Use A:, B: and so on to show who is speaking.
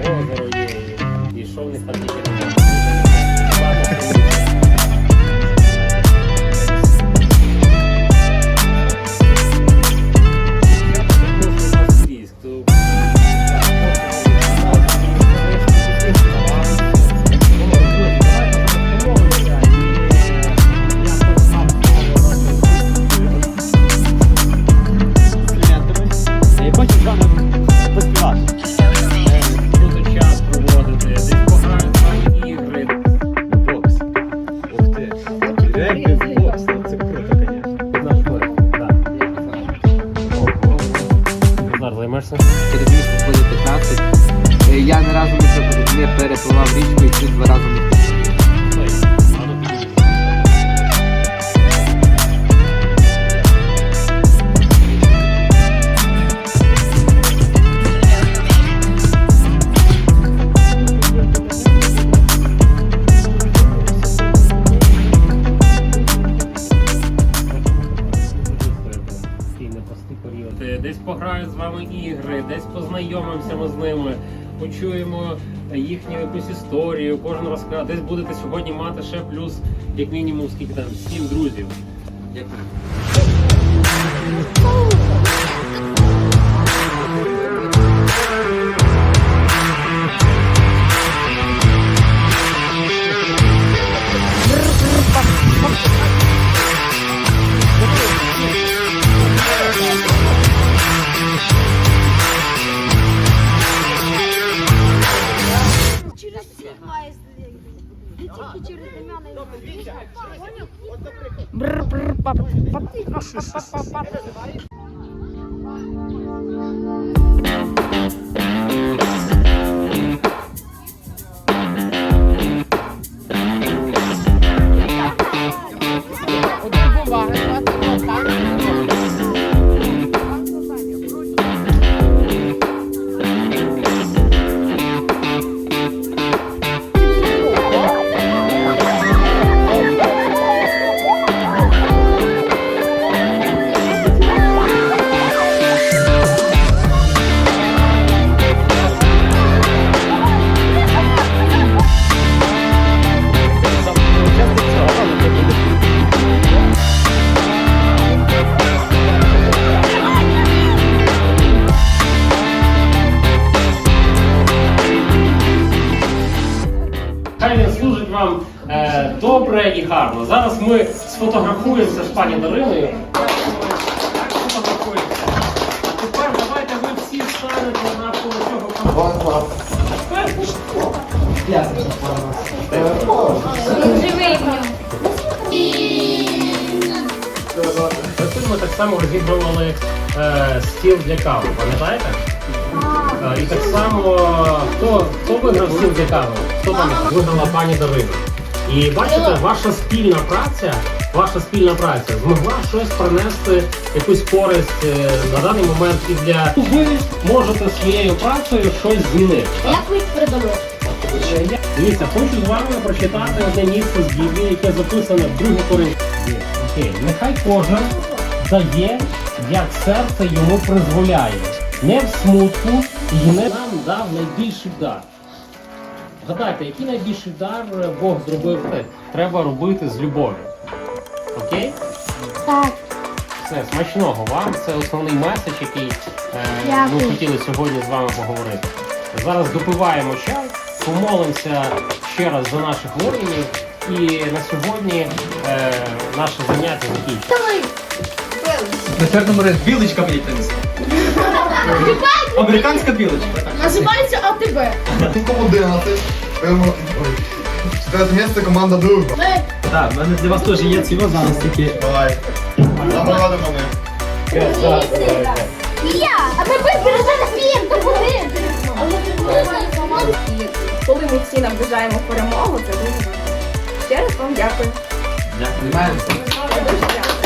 A: Озеро є, і- що в них там тільки Займешся?
B: Через місяць буде 15. Е, Я не перепливав- не перепливав річку і ці два рази не
A: Десь пограю з вами ігри, десь познайомимося ми з ними, почуємо їхню якусь історію, кожен розкаже. Десь будете сьогодні мати ще плюс, як мінімум, скільки там, сім друзів.
B: Дякую.
C: Має не тільки
A: добре і гарно. Зараз ми сфотографуємося з пані Дариною. Сфотографуємося. А тепер давайте ви всі станете навколо цього. Тут ми так само розігрували е, стіл для кави, пам'ятаєте? Е, І так само, хто, хто виграв стіл для кави? Хто пам'ятає? Виграла пані Дарина. І бачите, ваша спільна праця, ваша спільна праця змогла щось принести, якусь користь е, на даний момент і для ви можете своєю працею щось змінити.
C: Як ви їх передали?
A: Дивіться, хочу з вами прочитати одне місце з Біблії, яке записане в 2 Коринфянам. Окей, нехай кожен дає, як серце йому призволяє, не в смутку і не нам дав найбільший дар. Згадайте, який найбільший дар Бог зробив? Треба робити з любов'ю. Окей?
C: Так.
A: Все, смачного вам. Це основний меседж, який е, ми хотіли сьогодні з вами поговорити. Зараз допиваємо чай, помолимося ще раз за наших воїнів. І на сьогодні е, наше заняття закінчено.
D: На четвертому ряд білочка мені принесла. Американська білочка.
C: Називається АТБ.
E: Кому 11. Прямо. Четверте місце команда Дружба.
D: Так, в мене для вас теж є ці зараз такі.
E: Давай. Нагороди мене.
C: Я! А ми виберемо фільм, то буде.
F: Коли ми всі наближаємо перемогу, це дуже важливо. Ще раз вам дякую.
D: Дякую.
F: Дуже дякую.